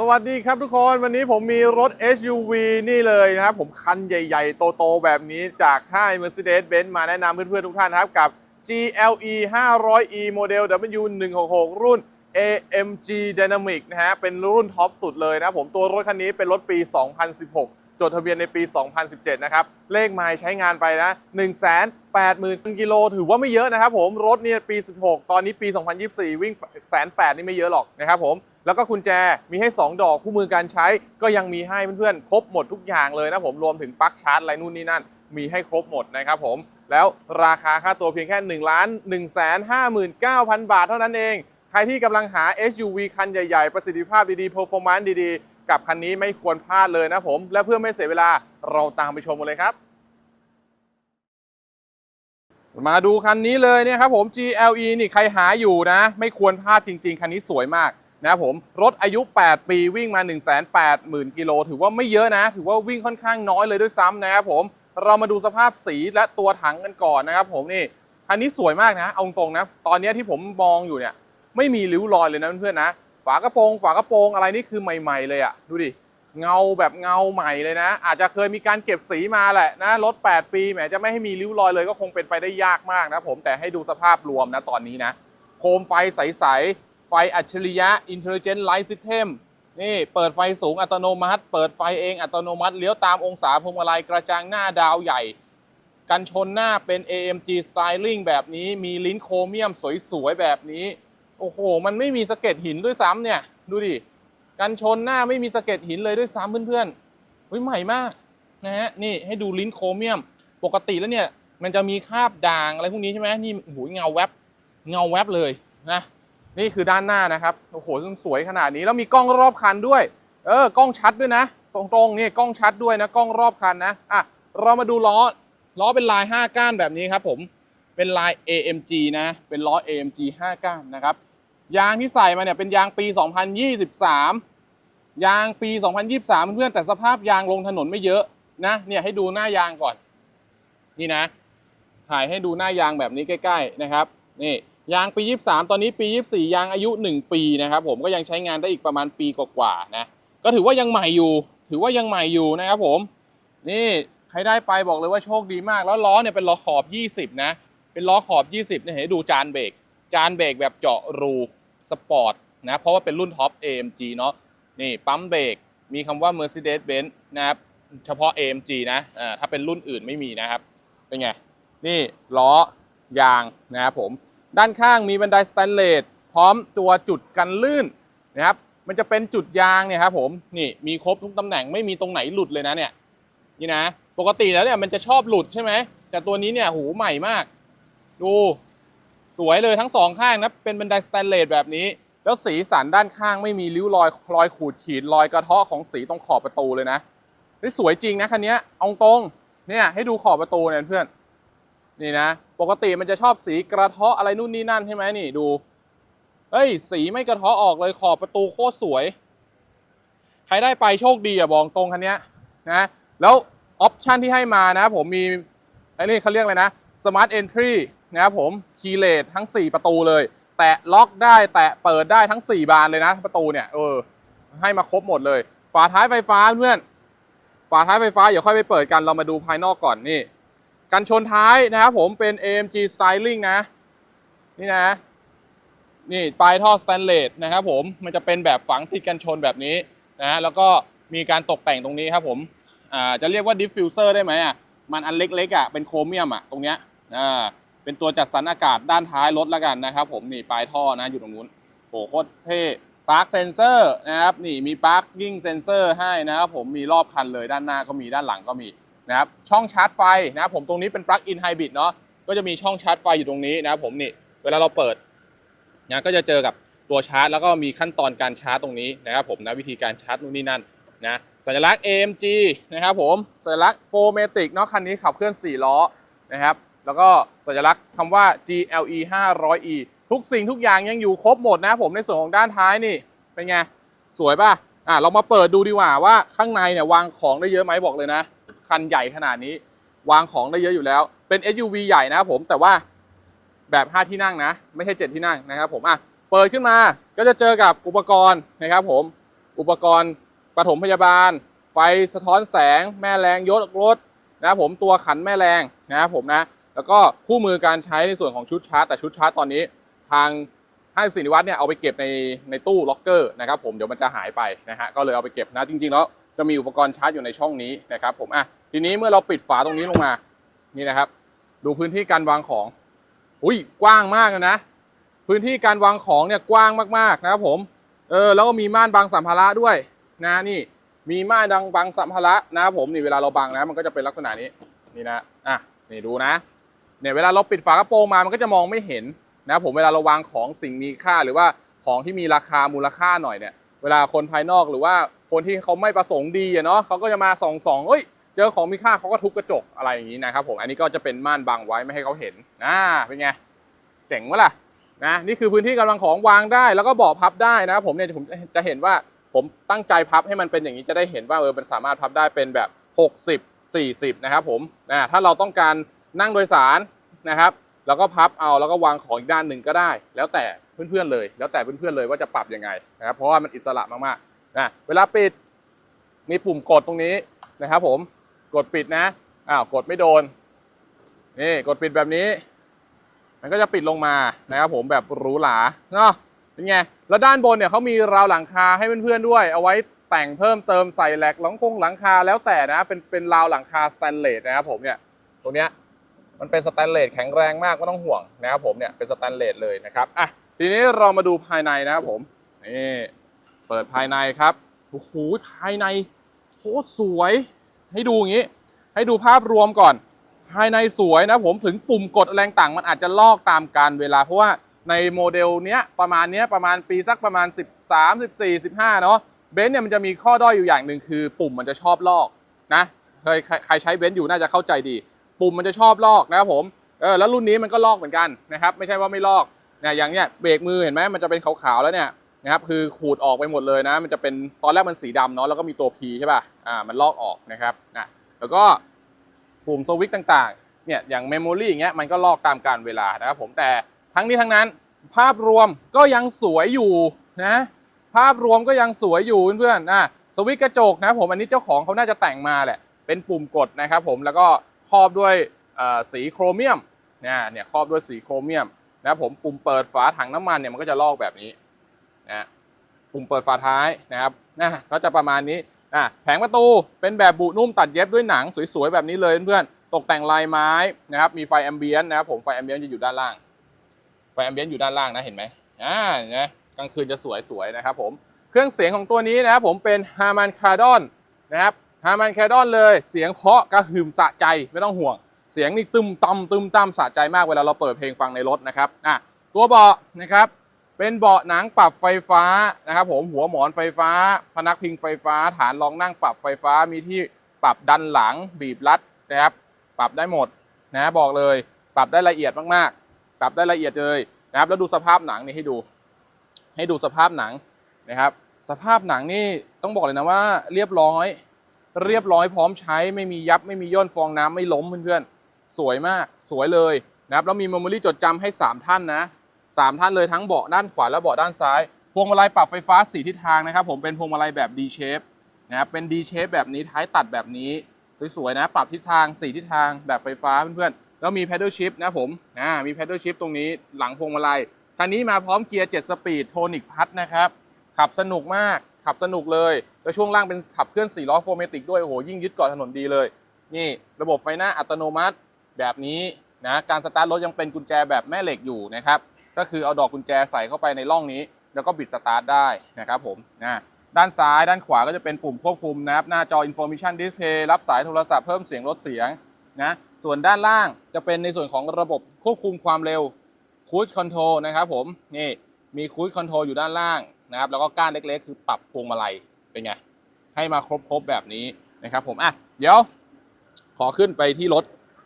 สวัสดีครับทุกคนวันนี้ผมมีรถ SUV นี่เลยนะครับ ผมคันใหญ่ๆ โตๆ แบบนี้จากค่าย Mercedes-Benz มาแนะนำเพื่อนๆ ทุกท่านนะครับ กับ GLE 500e โมเดล W166 รุ่น AMG Dynamic นะฮะเป็นรุ่นท็อปสุดเลยนะผมตัวรถคันนี้เป็นรถปี 2016 จดทะเบียนในปี 2017 นะครับ เลขไมล์ใช้งานไปนะ 180,000กิโลถือว่าไม่เยอะนะครับผมรถเนี่ยปี 16 ตอนนี้ปี 2024 วิ่งแสนแนี่ไม่เยอะหรอกนะครับผม แล้วก็กุญแจมีให้ 2 ดอกคู่มือการใช้ ก็ยังมีให้เพื่อนๆ ครบหมดทุกอย่างเลยนะผมรวมถึงปลั๊กชาร์จอะไรนู่นนี่นั่น มีให้ครบหมดนะครับผมแล้วราคาค่าตัวเพียงแค่1ล้าน1 5 9 0 0 0 บาทเท่านั้นเอง ใครที่กำลังหา SUV คันใหญ่ๆ ประสิทธิภาพดีๆ performance ดีๆ กับคันนี้ไม่ควรพลาดเลยนะผม และเพื่อไม่เสียเวลาเราตามไปชมกันเลยครับ มาดูคันนี้เลยเนี่ยครับผม GLE นี่ใครหาอยู่นะ ไม่ควรพลาดจริง ๆ คันนี้สวยมาก นะครับผมรถอายุ 8 ปีวิ่งมา 1 8 0 0 0 0กิโลถือว่าไม่เยอะนะ ถือว่าวิ่งค่อนข้างน้อยเลยด้วยซ้ำนะครับผมเรามาดูสภาพสีและตัวถังกันก่อนนะครับผมนี่คันนี้สวยมากนะ เอาตรงนะ ตอนนี้ที่ผมมองอยู่เนี่ย ไม่มีริ้วรอยเลยนะเพื่อนๆนะ ฝากระโปรง ฝากระโปรงอะไรนี่คือใหม่ ๆ เลยอะดูดิ เงาแบบเงาใหม่เลยนะ อาจจะเคยมีการเก็บสีมาแหละนะรถ 8 ปีแหมจะไม่ให้มีริ้วรอยเลยก็คงเป็นไปได้ยากมากนะผมแต่ให้ดูสภาพรวมนะตอนนี้นะ โคมไฟใสๆ ไฟอัจฉริยะ Intelligent Light System นี่เปิดไฟสูงอัตโนมัติ เปิดไฟเองอัตโนมัติเลี้ยวตามองศาพวงมาลัยกระจังหน้าดาวใหญ่ กันชนหน้าเป็น AMG Styling แบบนี้มีลิ้นโครเมียมสวยๆ แบบนี้ โอ้โห มันไม่มีสะเก็ดหินด้วยซ้ำเนี่ย ดูดิ กันชนหน้าไม่มีสะเก็ดหินเลยด้วยซ้ำเพื่อนๆเฮ้ยใหม่มากนะฮะนี่ให้ดูลิ้นโครเมียม ปกติแล้วเนี่ย มันจะมีคราบด่างอะไรพวกนี้ใช่ไหมนี่โอ้โหเงาแวบเงาแวบเลยนะ นี่คือด้านหน้านะครับ โอ้โหสวยขนาดนี้ แล้วมีกล้องรอบคันด้วย เออ กล้องชัดด้วยนะ ตรงๆนี่กล้องชัดด้วยนะ กล้องรอบคันนะ อะ เรามาดูล้อ ล้อเป็นลาย 5 ก้านแบบนี้ครับผม เป็นลาย AMG นะ เป็นล้อ AMG 5 ก้านนะครับ ยางที่ใส่มาเนี่ยเป็นยางปี 2023 ยางปี 2023 เพื่อนแต่สภาพยางลงถนนไม่เยอะนะ เนี่ยให้ดูหน้ายางก่อน นี่นะ ถ่ายให้ดูหน้ายางแบบนี้ใกล้ ๆ นะครับ นี่ ยางปี 23 ตอนนี้ปี 24 ยางอายุ 1 ปีนะครับผมก็ยังใช้งานได้อีกประมาณปีกว่าๆนะก็ถือว่ายังใหม่อยู่ ถือว่ายังใหม่อยู่นะครับผมนี่ใครได้ไปบอกเลยว่าโชคดีมาก แล้วล้อเนี่ยเป็นล้อขอบ 20 นะ เป็นล้อขอบ 20เนี่ยเห็นดูจานเบรกจานเบรกแบบเจาะรูสปอร์ตนะเพราะว่าเป็นรุ่นท็อป AMG เนาะนี่ปั๊มเบรกมีคำว่า Mercedes-Benz นะครับเฉพาะ AMG นะอ่าถ้าเป็นรุ่นอื่นไม่มีนะครับเป็นไงนี่ล้อยางนะครับผม ด้านข้างมีบันไดสแตนเลสพร้อมตัวจุดกันลื่นนะครับ มันจะเป็นจุดยางเนี่ยครับผมนี่มีครบทุกตำแหน่งไม่มีตรงไหนหลุดเลยนะเนี่ยนี่นะปกติแล้วเนี่ยมันจะชอบหลุดใช่ไหมแต่ตัวนี้เนี่ยหูใหม่มาก ดูสวยเลยทั้งสองข้างนะเป็นบันไดสแตนเลสแบบนี้ แล้วสีสันด้านข้างไม่มีริ้วรอยรอยขูดขีดรอยกระเทาะของสีตรงขอบประตูเลยนะนี่สวยจริงนะคันนี้เอาตรงเนี่ยให้ดูขอบประตูเนี่ยเพื่อน นี่นะ ปกติมันจะชอบสีกระเทาะอะไรนู่นนี่นั่นใช่ไหมนี่ดูเฮ้ย สีไม่กระเทาะออกเลยขอบประตูโคตรสวย ใครได้ไปโชคดีอะบอกตรงคันเนี้ยนะ แล้วออปชันที่ให้มานะ ผมมีไอ้นี่เขาเรียกอะไรนะ Smart Entry นะครับผมคีย์เลสทั้ง 4 ประตูเลย แตะล็อกได้แตะเปิดได้ทั้ง 4 บานเลยนะ ประตูเนี่ยเออให้มาครบหมดเลย ฝาท้ายไฟฟ้าเพื่อน ฝาท้ายไฟฟ้าเดี๋ยวค่อยไปเปิดกันเรามาดูภายนอกก่อนนี่ กันชนท้ายนะครับผมเป็น AMG Styling นะ นี่นะ นี่ปลายท่อสแตนเลสนะครับผมมันจะเป็นแบบฝังติดกันชนแบบนี้นะแล้วก็มีการตกแต่งตรงนี้ครับผมอ่าจะเรียกว่าดิฟฟิวเซอร์ได้ไหมอะมันอันเล็กๆอะเป็นโครเมียมอะตรงเนี้ยอ่าเป็นตัวจัดสรรอากาศด้านท้ายรถแล้วกันนะครับผมนี่ปลายท่อนะอยู่ตรงนู้นโหโคตรเท่ปาร์คเซนเซอร์นะครับนี่มีปาร์คกิ้งเซนเซอร์ให้นะครับผมมีรอบคันเลยด้านหน้าก็มีด้านหลังก็มี นะครับช่องชาร์จไฟนะครับผมตรงนี้เป็นปลั๊กอินไฮบริดเนาะก็จะมีช่องชาร์จไฟอยู่ตรงนี้นะครับผมนี่เวลาเราเปิดนะก็จะเจอกับตัวชาร์จ แล้วก็มีขั้นตอนการชาร์จตรงนี้นะครับผมนะวิธีการชาร์จนู่นนี่นั่นนะสัญลักษณ์ AMG นะครับผมสัญลักษณ์โฟเมติกเนาะคันนี้ขับเคลื่อน 4 ล้อนะครับแล้วก็สัญลักษณ์คำว่า GLE 500E ทุกสิ่งทุกอย่างยังอยู่ครบหมดนะผมในส่วนของด้านท้ายนี่เป็นไงสวยป่ะอะเรามาเปิดดูดีกว่าว่าข้างในเนี่ยวางของได้เยอะไหมบอกเลยนะ คันใหญ่ขนาดนี้ วางของได้เยอะอยู่แล้ว เป็น SUV ใหญ่นะครับผมแต่ว่าแบบ 5 ที่นั่งนะ ไม่ใช่ 7 ที่นั่งนะครับผมอะเปิดขึ้นมาก็จะเจอกับอุปกรณ์นะครับผมอุปกรณ์ปฐมพยาบาล ไฟสะท้อนแสง แม่แรงยกรถนะครับผมตัวขันแม่แรงนะครับผมนะแล้วก็คู่มือการใช้ในส่วนของชุดชาร์จแต่ชุดชาร์จตอนนี้ทางให้สินิวัฒน์เนี่ยเอาไปเก็บในในตู้ล็อกเกอร์นะครับผมเดี๋ยวมันจะหายไปนะฮะก็เลยเอาไปเก็บนะจริงๆแล้วจะมีอุปกรณ์ชาร์จอยู่ในช่องนี้นะครับผมอะ ทีนี้เมื่อเราปิดฝาตรงนี้ลงมานี่นะครับ ดูพื้นที่การวางของ อุ้ยกว้างมากเลยนะ พื้นที่การวางของเนี่ยกว้างมากๆนะครับผมเออแล้วก็มีม่านบังสัมภาระด้วยนะนี่มีม่านดังบังสัมภาระนะครับผมนี่เวลาเราบังนะ มันก็จะเป็นลักษณะนี้นี่นะอะนี่ดูนะเนี่ยเวลาเราปิดฝากระโปรงมามันก็จะมองไม่เห็นนะครับผมเวลาเราวางของสิ่งมีค่าหรือว่าของที่มีราคามูลค่าหน่อยเนี่ย เวลาคนภายนอกหรือว่าคนที่เขาไม่ประสงค์ดีอะเนาะเขาก็จะมาส่องส่องเอ้ย เจอของมีค่าเขาก็ทุบกระจกอะไรอย่างนี้นะครับผมอันนี้ก็จะเป็นม่านบังไว้ไม่ให้เขาเห็นอ่าเป็นไงเจ๋งวะล่ะนะนี่คือพื้นที่กำลังของวางได้แล้วก็บาะพับได้นะครับผมเนี่ยผมจะเห็นว่าผมตั้งใจพับให้มันเป็นอย่างนี้จะได้เห็นว่าเออมันสามารถพับได้เป็นแบบ 60 40 นะครับผมนะถ้าเราต้องการนั่งโดยสารนะครับ แล้วก็พับเอาแล้วก็วางของอีกด้านหนึ่งก็ได้ แล้วแต่เพื่อนๆเลย แล้วแต่เพื่อนๆเลยว่าจะปรับยังไงนะครับเพราะว่ามันอิสระมากๆนะเวลาปิดมีปุ่มกดตรงนี้นะครับผม กดปิดนะอ้าวกดไม่โดนนี่กดปิดแบบนี้ มันก็จะปิดลงมานะครับผมแบบหรูหราเนาะเป็นไงแล้วด้านบนเนี่ยเขามีราวหลังคาให้เพื่อนๆด้วย เอาไว้แต่งเพิ่มเติมใส่แหลกหลังคงหลังคาแล้วแต่นะเป็นเป็นราวหลังคาสแตนเลสนะครับผมเนี่ยตรงเนี้ยมันเป็นสแตนเลสแข็งแรงมากไม่ต้องห่วงนะครับผมเนี่ยเป็นสแตนเลสเลยนะครับอะทีนี้เรามาดูภายในนะครับผมนี่เปิดภายในครับโอ้โหภายในโคตรสวย ให้ดูอย่างนี้ ให้ดูภาพรวมก่อน ภายในสวยนะผมถึงปุ่มกดแรงต่างมันอาจจะลอกตามการเวลา เพราะว่าในโมเดลเนี้ยประมาณเนี้ยประมาณปีสักประมาณ 13 14 15 เนาะเบนซ์เนี่ยมันจะมีข้อด้อยอยู่อย่างหนึ่งคือ ปุ่มมันจะชอบลอกนะเคยใครใช้เบนซ์อยู่น่าจะเข้าใจดี ปุ่มมันจะชอบลอกนะครับผมเออแล้วรุ่นนี้มันก็ลอกเหมือนกันนะครับไม่ใช่ว่าไม่ลอกเนี่ยอย่างเนี้ยเบรกมือเห็นไหมมันจะเป็นขาวๆแล้วเนี่ย นะครับคือขูดออกไปหมดเลยนะ มันจะเป็นตอนแรกมันสีดำเนาะแล้วก็มีตัว P ใช่ป่ะอ่ามันลอกออกนะครับนะแล้วก็ปุ่มสวิตต่างๆเนี่ยอย่างเมมโมรีอย่างเงี้ยมันก็ลอกตามการเวลานะครับผมแต่ทั้งนี้ทั้งนั้นภาพรวมก็ยังสวยอยู่นะภาพรวมก็ยังสวยอยู่เพื่อนๆนะสวิตกระจกนะผมอันนี้เจ้าของเขาน่าจะแต่งมาแหละเป็นปุ่มกดนะครับผมแล้วก็ครอบด้วยสีโครเมียมนะเนี่ยครอบด้วยสีโครเมียมนะครับผมปุ่มเปิดฝาถังน้ำมันเนี่ยมันก็จะลอกแบบนี้ นะปุ่มเปิดฝาท้ายนะครับนะก็จะประมาณนี้อะแผงประตูเป็นแบบบุนุ่มตัดเย็บด้วยหนังสวยๆแบบนี้เลยเพื่อนๆตกแต่งลายไม้นะครับ มีไฟแอมเบียนนะครับผมไฟแอมเบียนจะอยู่ด้านล่าง ไฟแอมเบียนอยู่ด้านล่างนะเห็นไหมอ่านไหมกลางคืนจะสวยๆนะครับผมเครื่องเสียงของตัวนี้นะครับผมเป็น Harman Kardon นะครับ Harman Kardon เลยเสียงเพาะกระหึ่มสะใจไม่ต้องห่วง เสียงนี่ตึมตำตึมตำสะใจมากเวลาเราเปิดเพลงฟังในรถนะครับอะตัวเบาะนะครับ เป็นเบาะหนังปรับไฟฟ้านะครับผมหัวหมอนไฟฟ้า พนักพิงไฟฟ้า ฐานรองนั่งปรับไฟฟ้ามีที่ปรับดันหลังบีบรัดนะครับ ปรับได้หมดนะบอกเลย ปรับได้ละเอียดมากๆ ปรับได้ละเอียดเลยนะครับ แล้วดูสภาพหนังนี่ให้ดู ให้ดูสภาพหนังนะครับ สภาพหนังนี่ต้องบอกเลยนะว่า เรียบร้อย เรียบร้อยพร้อมใช้ไม่มียับไม่มีย่นฟองน้ำไม่ล้มเพื่อนๆสวยมากสวยเลยนะครับแล้วมีเมมโมรี่จดจำให้ 3 ท่านนะ สามท่านเลยทั้งเบาะด้านขวาและเบาะด้านซ้าย พวงมาลัยปรับไฟฟ้าสีทิศทางนะครับ ผมเป็นพวงมาลัยแบบ D shape นะครับเป็น D shape แบบนี้ท้ายตัดแบบนี้สวยๆนะปรับทิศทาง 4 ทิศทางแบบไฟฟ้าเพื่อนๆแล้วมี pedal shift นะผมอ่ามี pedal shift ตรงนี้หลังพวงมาลัยคันนี้มาพร้อมเกียร์ 7 สปีดโทนิกพัดนะครับขับสนุกมากขับสนุกเลยแล้วช่วงล่างเป็นขับเคลื่อน4ล้อโฟเมติกด้วยโอ้โหยิ่งยึดเกาะถนนดีเลย นี่ ระบบไฟหน้าอัตโนมัติแบบนี้นะการสตาร์ทรถยังเป็นกุญแจแบบแม่เหล็กอยู่นะครับ ก็คือเอาดอกกุญแจใส่เข้าไปในร่องนี้ แล้วก็บิดสตาร์ทได้นะครับผมนะด้านซ้ายด้านขวาก็จะเป็นปุ่มควบคุมนะครับหน้าจอ Information Display รับสายโทรศัพท์เพิ่มเสียงลดเสียงนะส่วนด้านล่างจะเป็นในส่วนของระบบควบคุมความเร็ว Cruise Control นะครับผมนี่มี Cruise Control อยู่ด้านล่างนะครับแล้วก็ก้านเล็กๆ คือปรับพวงมาลัยเป็นไง ให้มาครบๆแบบนี้นะครับผมอะเดี๋ยวขอขึ้นไปที่รถ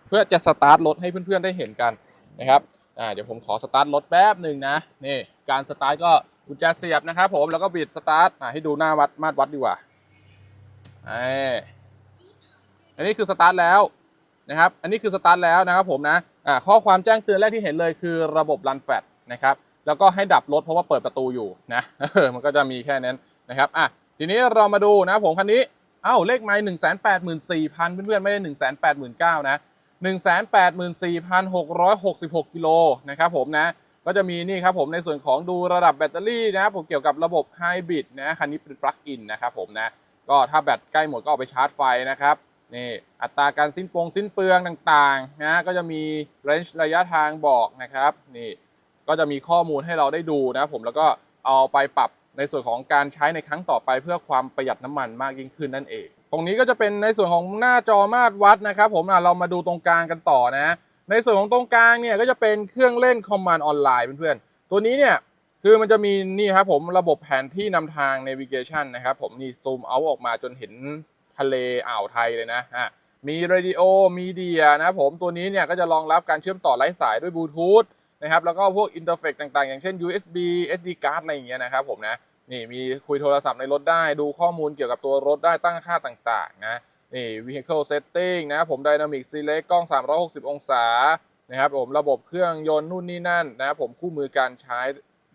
เพื่อจะสตาร์ทรถให้เพื่อนๆได้เห็นกันนะครับ อ่าเดี๋ยวผมขอสตาร์ทรถแป๊บหนึ่งนะนี่การสตาร์ทก็กุญแจเสียบนะครับผมแล้วก็บิดสตาร์ทอ่าให้ดูหน้าวัดมาตรวัดดีกว่าไอ้อันนี้คือสตาร์ทแล้วนะครับ อันนี้คือสตาร์ทแล้วนะครับผมนะอ่าข้อความแจ้งเตือนแรกที่เห็นเลยคือระบบรันแฟลตนะครับแล้วก็ให้ดับรถเพราะว่าเปิดประตูอยู่นะมันก็จะมีแค่นั้นนะครับอะทีทีนี้เรามาดูนะผมคันนี้เอ้าเลขไม้หนึ่งแสนแปดหมื่นสี่พันเพื่อนๆไม่ได้หนึ่งแสนแปดหมื่นเก้านะ หนึ่งแสนแปดหมื่นสี่พันหกร้อยหกสิบหกกิโลนะครับผมนะก็จะมีนี่ครับผมในส่วนของดูระดับแบตเตอรี่นะผมเกี่ยวกับระบบไฮบริดนะคันนี้เป็นปลั๊กอินนะครับผมนะก็ถ้าแบตใกล้หมดก็เอาไปชาร์จไฟนะครับนี่อัตราการสิ้นปงสิ้นเปลืองต่างๆนะก็จะมีเรนจ์ระยะทางบอกนะครับนี่ก็จะมีข้อมูลให้เราได้ดูนะครับผมแล้วก็เอาไปปรับในส่วนของการใช้ในครั้งต่อไปเพื่อความประหยัดน้ำมันมากยิ่งขึ้นนั่นเอง ตรงนี้ก็จะเป็นในส่วนของหน้าจอมาตรวัดนะครับ ผมอะเรามาดูตรงกลางกันต่อนะ ในส่วนของตรงกลางเนี่ยก็จะเป็นเครื่องเล่นคอมมานด์ออนไลน์เพื่อนๆตัวนี้เนี่ยคือมันจะมีนี่ครับผมระบบแผนที่นำทาง navigation นะครับผมนี่ซูมเอาออกมาจนเห็นทะเลอ่าวไทยเลยนะอะมีเรดิโอมีเดียนะผมตัวนี้เนี่ยก็จะรองรับการเชื่อมต่อไร้สายด้วยบลูทูธนะครับแล้วก็พวกอินเทอร์เฟกต่างๆ อย่างเช่น USB SD card อะไรอย่างเงี้ยนะครับผมนะ นี่มีคุยโทรศัพท์ในรถได้ดูข้อมูลเกี่ยวกับตัวรถได้ตั้งค่าต่างๆนะนี่ vehicle setting นะผม dynamic select กล้อง 360 องศานะครับผมระบบเครื่องยนต์นู่นนี่นั่นนะครับผมคู่มือการใช้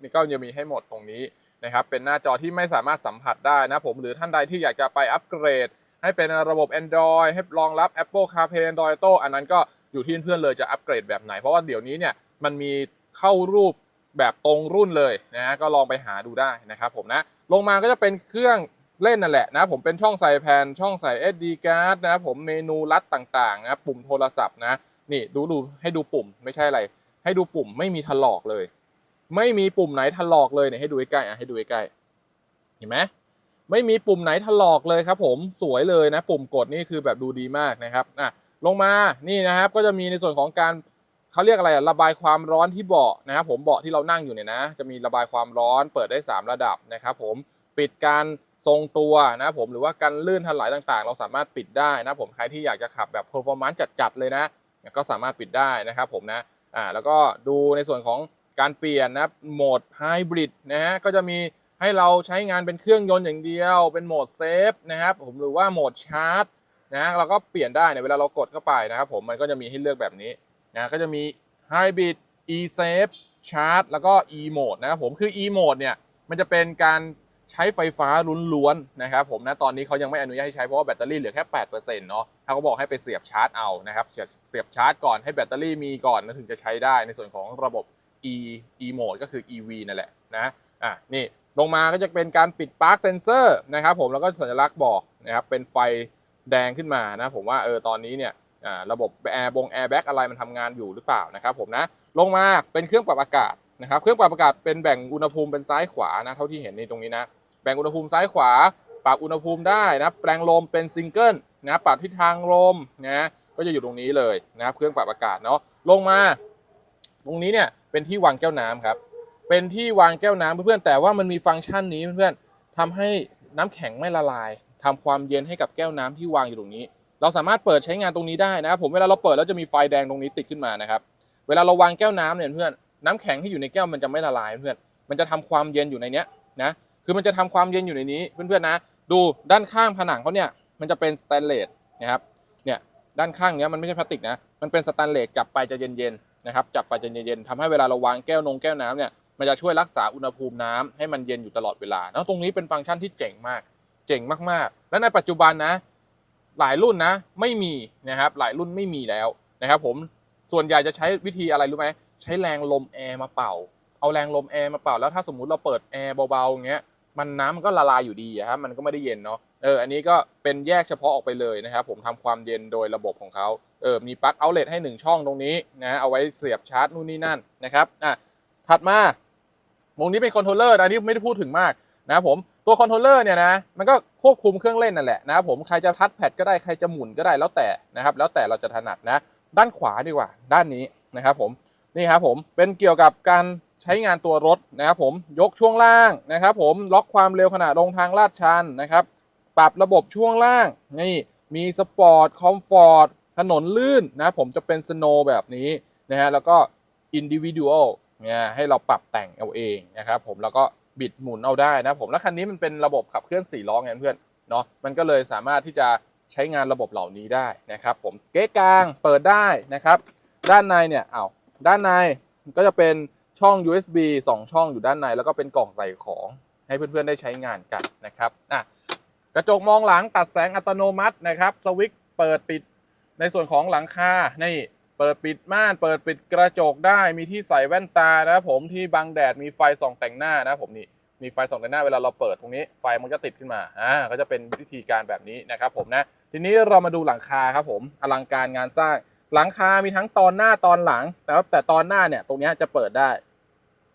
นี่ก็จะมีให้หมดตรงนี้นะครับเป็นหน้าจอที่ไม่สามารถสัมผัสได้นะผมหรือท่านใดที่อยากจะไปอัปเกรด ให้เป็นระบบ Android ให้รองรับ Apple CarPlay Android Auto อันนั้นก็อยู่ที่เพื่อนเลยจะอัปเกรดแบบไหน เพราะว่าเดี๋ยวนี้เนี่ยมันมีเข้ารูป แบบตรงรุ่นเลยนะก็ลองไปหาดูได้นะครับผมนะลงมาก็จะเป็นเครื่องเล่นนั่นแหละนะผมเป็นช่องใส่แผ่นช่องใส่ SD card นะผมเมนูลัดต่างๆนะปุ่มโทรศัพท์นะนี่ดูดูให้ดูปุ่มไม่ใช่อะไร ให้ดูปุ่มไม่มีถลอกเลย ไม่มีปุ่มไหนถลอกเลยเนี่ยให้ดูใกล้ๆอะให้ดูใกล้ๆเห็นไหมไม่มีปุ่มไหนถลอกเลยครับผมสวยเลยนะ ปุ่มกดนี่คือแบบดูดีมากนะครับอะลงมานี่นะครับก็จะมีในส่วนของการ เขาเรียกอะไรอะระบายความร้อนที่เบาะนะครับผมเบาะที่เรานั่งอยู่เนี่ยนะ จะมีระบายความร้อนเปิดได้ 3 ระดับนะครับผมปิดการทรงตัวนะผมหรือว่าการลื่นถลายต่างๆ เราสามารถปิดได้นะผมใครที่อยากจะขับแบบ performance จัดๆเลยนะ ก็สามารถปิดได้นะครับผมนะอ่าแล้วก็ดูในส่วนของการเปลี่ยนนะโหมดไฮบริดนะฮะก็จะมีให้เราใช้งานเป็นเครื่องยนต์อย่างเดียว เป็นโหมดเซฟนะครับผมหรือว่าโหมดชาร์จนะเราก็เปลี่ยนได้เนี่ยเวลาเรากดเข้าไปนะครับผมมันก็จะมีให้เลือกแบบนี้ นะก็จะมีไฮบริด e save ชาร์จแล้วก็ e mode นะครับผมคือ e mode เนี่ยมันจะเป็นการใช้ไฟฟ้าล้วนๆนะครับผมนะตอนนี้เขายังไม่อนุญาตให้ใช้เพราะว่าแบตเตอรี่เหลือแค่8%เนาะถ้าเขาบอกให้ไปเสียบชาร์จเอานะครับเสียบชาร์จก่อนให้แบตเตอรี่มีก่อนแล้วถึงจะใช้ได้ในส่วนของระบบ e e mode ก็คือ ev นั่นแหละนะอะนี่ลงมาก็จะเป็นการปิดปาร์คเซนเซอร์นะครับผมแล้วก็สัญลักษณ์บอกนะครับเป็นไฟแดงขึ้นมานะผมว่าเออตอนนี้เนี่ย ระบบแอร์บงแอร์แบ็กอะไรมันทำงานอยู่หรือเปล่านะครับผมนะลงมาเป็นเครื่องปรับอากาศนะครับเครื่องปรับอากาศเป็นแบ่งอุณหภูมิเป็นซ้ายขวานะเท่าที่เห็นในตรงนี้นะแบ่งอุณหภูมิซ้ายขวา ปรับอุณหภูมิได้นะแปลงลมเป็นซิงเกิลนะปรับทิศทางลมนะก็จะอยู่ตรงนี้เลยนะครับเครื่องปรับอากาศเนาะลงมา ตรงนี้เนี่ยเป็นที่วางแก้วน้ำครับเป็นที่วางแก้วน้ำเพื่อนๆแต่ว่ามันมีฟังก์ชันนี้เพื่อนๆทำให้น้ำแข็งไม่ละลายทำความเย็นให้กับแก้วน้ำที่วางอยู่ตรงนี้ เราสามารถเปิดใช้งานตรงนี้ได้นะครับผมเวลาเราเปิดแล้วจะมีไฟแดงตรงนี้ติดขึ้นมานะครับเวลาเราวางแก้วน้ำเนี่ยเพื่อนน้ำแข็งที่อยู่ในแก้วมันจะไม่ละลายเพื่อนมันจะทำความเย็นอยู่ในเนี้ยนะคือมันจะทำความเย็นอยู่ในนี้เพื่อนๆนะ ดูด้านข้างผนังเขาเนี่ยมันจะเป็นสแตนเลสนะครับเนี่ยด้านข้างเนี้ยมันไม่ใช่พลาสติกนะมันเป็นสแตนเลสจับไปจะเย็นๆนะครับจับไปจะเย็นๆทำให้เวลาเราวางแก้วนงแก้วน้ำเนี่ยมันจะช่วยรักษาอุณหภูมิน้ำให้มันเย็นอยู่ตลอดเวลาแล้วตรงนี้เป็นฟังก์ชันที่เจ๋งมาก เจ๋งมากๆ และในปัจจุบันนะ หลายรุ่นนะ ไม่มีนะครับ หลายรุ่นไม่มีแล้วนะครับ ผมส่วนใหญ่จะใช้วิธีอะไรรู้ไหมใช้แรงลมแอร์มาเป่า เอาแรงลมแอร์มาเป่าแล้วถ้าสมมุติเราเปิดแอร์เบาๆอย่างเงี้ยมันน้ำมันก็ละลายอยู่ดีอะครับมันก็ไม่ได้เย็นเนาะเอออันนี้ก็เป็นแยกเฉพาะออกไปเลยนะครับ ผมทำความเย็นโดยระบบของเขาเออมีปลั๊กเอาเลทให้ 1 ช่องตรงนี้นะเอาไว้เสียบชาร์จนู่นนี่นั่นนะครับอะถัดมาตรงนี้เป็นคอนโทรลเลอร์อันนี้ไม่ได้พูดถึงมากนะครับผม ตัวคอนโทรลเลอร์เนี่ยนะมันก็ควบคุมเครื่องเล่นนั่นแหละนะครับผมใครจะทัชแพดก็ได้ใครจะหมุนก็ได้แล้วแต่นะครับแล้วแต่เราจะถนัดนะด้านขวาดีกว่า ด้านนี้นะครับผมนี่ครับผมเป็นเกี่ยวกับการใช้งานตัวรถนะครับผมยกช่วงล่างนะครับผมล็อกความเร็วขณะลงทางลาดชันนะครับปรับระบบช่วงล่างนี่มีสปอร์ตคอมฟอร์ตถนนลื่นนะผมจะเป็นสโนว์แบบนี้นะฮะแล้วก็อินดิวิ u a l เนี่ยให้เราปรับแต่งเอาเองนะครับผมแล้วก็ บิดหมุนเอาได้นะผมแล้วคันนี้มันเป็นระบบขับเคลื่อน4ล้อไงเพื่อนเนาะมันก็เลยสามารถที่จะใช้งานระบบเหล่านี้ได้นะครับ ผมเก๊กลางเปิดได้นะครับ ด้านในเนี่ยเอาวด้านในก็จะเป็นช่อง USB 2 ช่องอยู่ด้านใน แล้วก็เป็นกล่องใส่ของให้เพื่อนๆได้ใช้งานกันนะครับอะกระจกมองหลังตัดแสงอัตโนมัตินะครับสวิตช์เปิดปิดในส่วนของหลังคานี่ เปิดปิดม่านเปิดปิดกระจกได้มีที่ใส่แว่นตานะครับผมที่บังแดดมีไฟส่องแต่งหน้านะครับผมนี่มีไฟส่องแต่งหน้าเวลาเราเปิดตรงนี้ไฟมันก็ติดขึ้นมาอ่าก็จะเป็นวิธีการแบบนี้นะครับผมนะทีนี้เรามาดูหลังคาครับผมอลังการงานสร้างหลังคา มีทั้งตอนหน้าตอนหลังนะครับแต่ตอนหน้าเนี่ยตรงนี้จะเปิดได้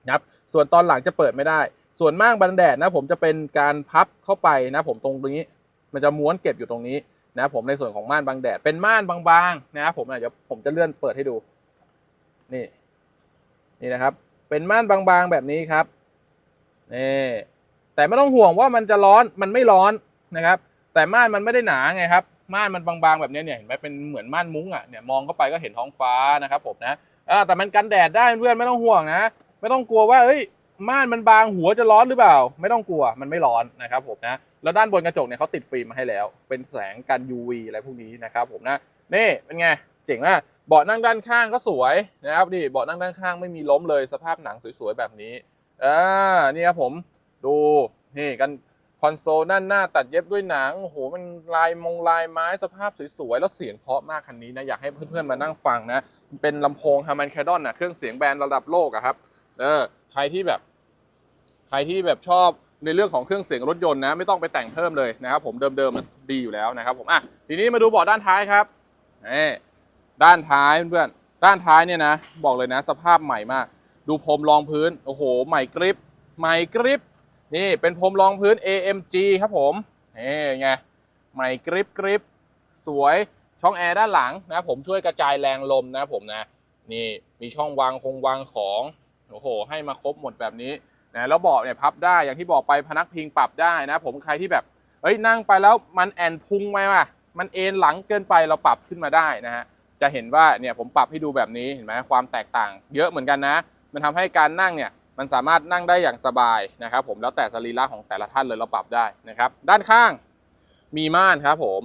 นะครับส่วนตอนหลังจะเปิดไม่ได้ ส่วนม่านบังแดดนะผมจะเป็นการพับเข้าไปนะผมตรงนี้ มันจะม้วนเก็บอยู่ตรงนี้ นะผมในส่วนของม่านบังแดดเป็นม่านบางๆนะครับผมอะเดี๋ยวผมจะเลื่อนเปิดให้ดู นี่ นี่นะครับ เป็นม่านบางๆแบบนี้ครับนี่แต่ไม่ต้องห่วงว่ามันจะร้อนมันไม่ร้อนนะครับ แต่ม่านมันไม่ได้หนาไงครับม่านมันบางๆแบบนี้เนี่ยเห็นไหมเป็นเหมือนม่านมุ้งอะเนี่ยมองเข้าไปก็เห็นท้องฟ้านะครับผมนะแต่มันกันแดดได้เพื่อนไม่ต้องห่วงนะ ไม่ต้องกลัวว่าเอ้ย ม่านมันบางหัวจะร้อนหรือเปล่า ไม่ต้องกลัวมันไม่ร้อนนะครับผมนะแล้วด้านบนกระจกเนี่ยเขาติดฟิล์มมาให้แล้ว เป็นแสงกัน UV อะไรพวกนี้นะครับผมนะนี่เป็นไงเจ๋งมากเบาะนั่งด้านข้างก็สวยนะครับนี่เบาะนั่งด้านข้างไม่มีล้มเลยสภาพหนังสวยๆแบบนี้อ่านี่ครับผมดูนี่กันคอนโซลด้านหน้าตัดเย็บด้วยหนังโอ้โหมันลายมงลายไม้สภาพสวยๆแล้วเสียงเพราะมากคันนี้นะอยากให้เพื่อนๆมานั่งฟังนะเป็นลำโพงฮาร์มันแคดอนนะเครื่องเสียงแบรนด์ระดับโลกอะครับเออใครที่แบบ ครที่แบบชอบในเรื่องของเครื่องเสียงรถยนต์นะไม่ต้องไปแต่งเพิ่มเลยนะครับผมเดิมๆมันดีอยู่แล้วนะครับผมอะทีนี้มาดูเบาะด้านท้ายครับนี่ด้านท้ายเพื่อนๆด้านท้ายเนี่ยนะบอกเลยนะ สภาพใหม่มาก ดูพรมรองพื้นโอ้โห ใหม่กริปใหม่กริปนี่เป็นพรมรองพื้น AMG ครับผมนี่ไงใหม่กริปกริปสวยช่องแอร์ด้านหลังนะผมช่วยกระจายแรงลมนะผมนะ นี่มีช่องวางคงวางของโอ้โห ให้มาครบหมดแบบนี้ นะแล้วเบาะเนี่ยพับได้อย่างที่บอกไปพนักพิงปรับได้นะ ผมใครที่แบบเอ้ยนั่งไปแล้วมันแอนพุงไปว่ะมันเอ็นหลังเกินไปเราปรับขึ้นมาได้นะฮะจะเห็นว่าเนี่ยผมปรับให้ดูแบบนี้เห็นไหมความแตกต่าง เยอะเหมือนกันนะ มันทำให้การนั่งเนี่ยมันสามารถนั่งได้อย่างสบายนะครับผมแล้วแต่สรีระของแต่ละท่านเลยเราปรับได้นะครับ ด้านข้างมีม่านครับผม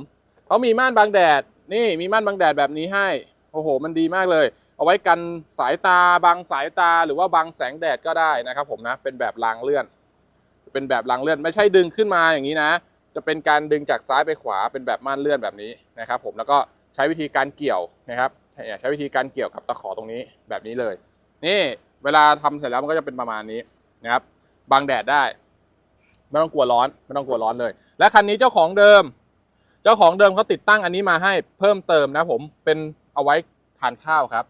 เขามีม่านบังแดดนี่มีม่านบังแดดแบบนี้ให้โอ้โห มันดีมากเลย เอาไว้กันสายตาบังสายตาหรือว่าบังแสงแดดก็ได้นะครับ ผมนะเป็นแบบรางเลื่อน เป็นแบบรางเลื่อนไม่ใช่ดึงขึ้นมาอย่างนี้นะ จะเป็นการดึงจากซ้ายไปขวาเป็นแบบม่านเลื่อนแบบนี้นะครับ ผมแล้วก็ใช้วิธีการเกี่ยวนะครับใช้วิธีการเกี่ยวกับตะขอตรงนี้แบบนี้เลย นี่เวลาทำเสร็จแล้วมันก็จะเป็นประมาณนี้นะครับบังแดดได้ ไม่ต้องกลัวร้อนไม่ต้องกลัวร้อนเลย และคันนี้เจ้าของเดิม เจ้าของเดิมเขาติดตั้งอันนี้มาให้เพิ่มเติมนะผมเป็นเอาไว้ทานข้าวครับ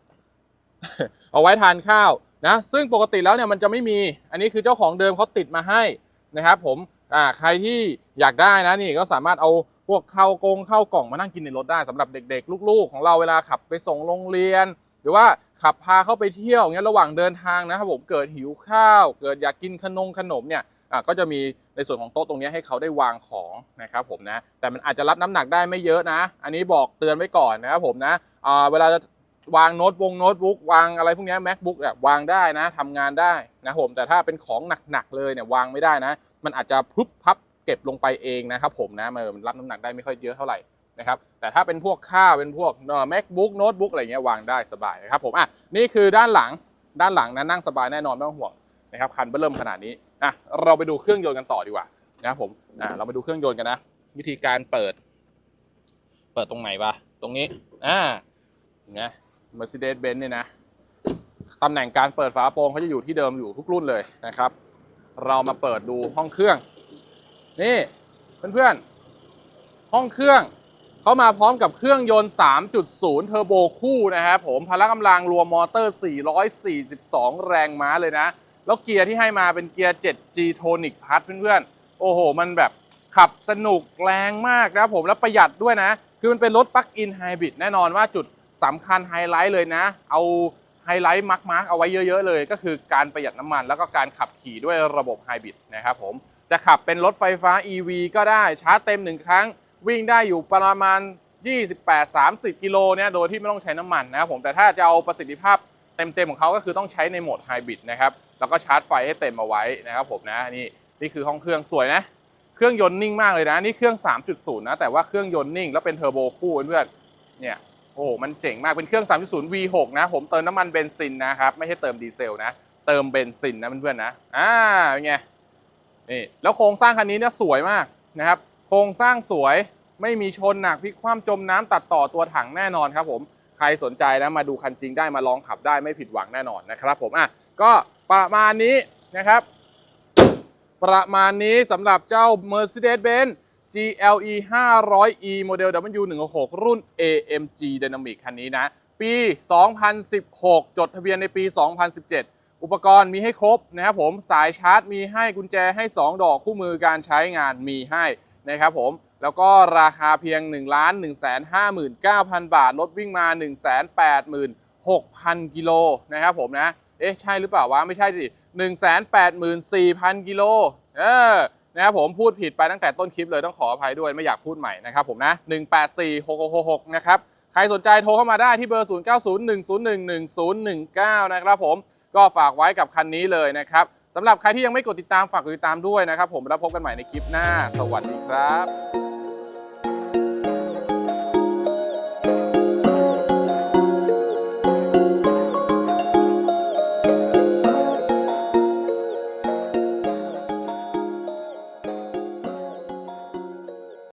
เอาไว้ทานข้าวนะซึ่งปกติแล้วเนี่ยมันจะไม่มี อันนี้คือเจ้าของเดิมเขาติดมาให้นะครับผมอ่าใครที่อยากได้นะนี่ก็สามารถเอาพวกข้าวกงข้าวกล่องมานั่งกินในรถได้สำหรับเด็กๆ ลูกๆ ของเราเวลาขับไปส่งโรงเรียน หรือว่าขับพาเข้าไปเที่ยวอย่างเงี้ยระหว่างเดินทางนะครับผมเกิดหิวข้าว เกิดอยากกินขนมขนมเนี่ยอะก็จะมีในส่วนของโต๊ะตรงนี้ให้เขาได้วางของนะครับผมนะแต่มันอาจจะรับน้ำหนักได้ไม่เยอะนะ อันนี้บอกเตือนไว้ก่อนนะครับผมนะอ่าเวลาจะ วางโน้ตวงโน้ตบุ๊กวางอะไรพวกนี้ macbook เนี่ยวางได้นะทำงานได้นะผมแต่ถ้าเป็นของหนักๆเลยเนี่ยวางไม่ได้นะ มันอาจจะพุบพับเก็บลงไปเองนะครับผมนะมันรับน้ำหนักได้ไม่ค่อยเยอะเท่าไหร่นะครับแต่ถ้าเป็นพวกข้าวเป็นพวกเอ่อ macbook โน้ตบุ๊กอะไรเงี้ยวางได้สบายนะครับผมอะนี่คือด้านหลังด้านหลังนะนั่งสบายแน่นอนไม่ต้องห่วงนะครับคันเบิ่มขนาดนี้อะเราไปดูเครื่องยนต์กันต่อดีกว่านะครับผมอะเราไปดูเครื่องยนต์กันนะ วิธีการเปิด เปิดตรงไหนวะตรงนี้อ่าเนี่ย Mercedes-Benz เนี่ยนะตำแหน่งการเปิดฝาโปรงเขาจะอยู่ที่เดิมอยู่ทุกรุ่นเลยนะครับ เรามาเปิดดูห้องเครื่อง นี่เพื่อนๆห้องเครื่องเขามาพร้อมกับเครื่องยนต์ 3.0 เทอร์โบคู่นะครับผมพละกำลังรวมมอเตอร์ 442 แรงม้าเลยนะ แล้วเกียร์ที่ให้มาเป็นเกียร์ 7G Tonic Plus เพื่อนๆ โอ้โห มันแบบขับสนุกแรงมากนะครับผมแล้วประหยัดด้วยนะ คือมันเป็นรถปลั๊กอินไฮบริดแน่นอนว่าจุด สำคัญไฮไลท์เลยนะ เอาไฮไลท์มาร์กมาร์กเอาไว้เยอะ ๆ เลย ก็คือการประหยัดน้ำมัน แล้วก็การขับขี่ด้วยระบบไฮบริดนะครับผมจะขับเป็นรถไฟฟ้า EV ก็ได้ชาร์จเต็มหนึ่งครั้ง วิ่งได้อยู่ประมาณ 28-30 กิโลเนี่ยโดยที่ไม่ต้องใช้น้ำมันนะครับผมแต่ถ้าจะเอาประสิทธิภาพเต็มๆของเขาก็คือต้องใช้ในโหมดไฮบริดนะครับแล้วก็ชาร์จไฟให้เต็มเอาไว้นะครับผมนะนี่นี่คือห้องเครื่องสวยนะเครื่องยนต์นิ่งมากเลยนะ นี่เครื่อง 3.0 นะ แต่ว่าเครื่องยนต์นิ่งแล้วเป็นเทอร์โบคู่เพื่อนเนี่ย โอ้โหมันเจ๋งมากเป็นเครื่อง 3.0 V6 นะ ผมเติมน้ำมันเบนซินนะครับ ไม่ใช่เติมดีเซลนะ เติมเบนซินนะเพื่อนๆนะ อ่าเป็นไง นี่ แล้วโครงสร้างคันนี้เนี่ยสวยมากนะครับ โครงสร้างสวย ไม่มีชนหนักพลิกคว่ำจมน้ำตัดต่อตัวถังแน่นอนครับผม ใครสนใจนะมาดูคันจริงได้มาลองขับได้ไม่ผิดหวังแน่นอนนะครับ ผม อะ ก็ประมาณนี้นะครับ ประมาณนี้สำหรับเจ้า Mercedes-Benz GLE 500e โมเดล W166 รุ่น AMG Dynamic คันนี้นะ ปี 2016 จดทะเบียนในปี 2017 อุปกรณ์มีให้ครบนะครับผม สายชาร์จมีให้กุญแจให้ 2 ดอกคู่มือการใช้งานมีให้นะครับผม แล้วก็ราคาเพียง 1 1 5 9 0 0 0 บาท รถวิ่งมา 1 8 6 0 0 0 กิโลนะครับผมนะ เอ๊ะ ใช่หรือเปล่าวะ ไม่ใช่สิ1 8 4 0 0 0 กิโล เออ นะครับผมพูดผิดไปตั้งแต่ต้นคลิปเลยต้องขออภัยด้วยไม่อยากพูดใหม่นะครับผมนะ 184666นะครับใครสนใจโทรเข้ามาได้ที่เบอร์ 0901011019 นะครับผมก็ฝากไว้กับคันนี้เลยนะครับสำหรับใครที่ยังไม่กดติดตามฝากกดติดตามด้วยนะครับผมแล้วพบกันใหม่ในคลิปหน้า สวัสดีครับ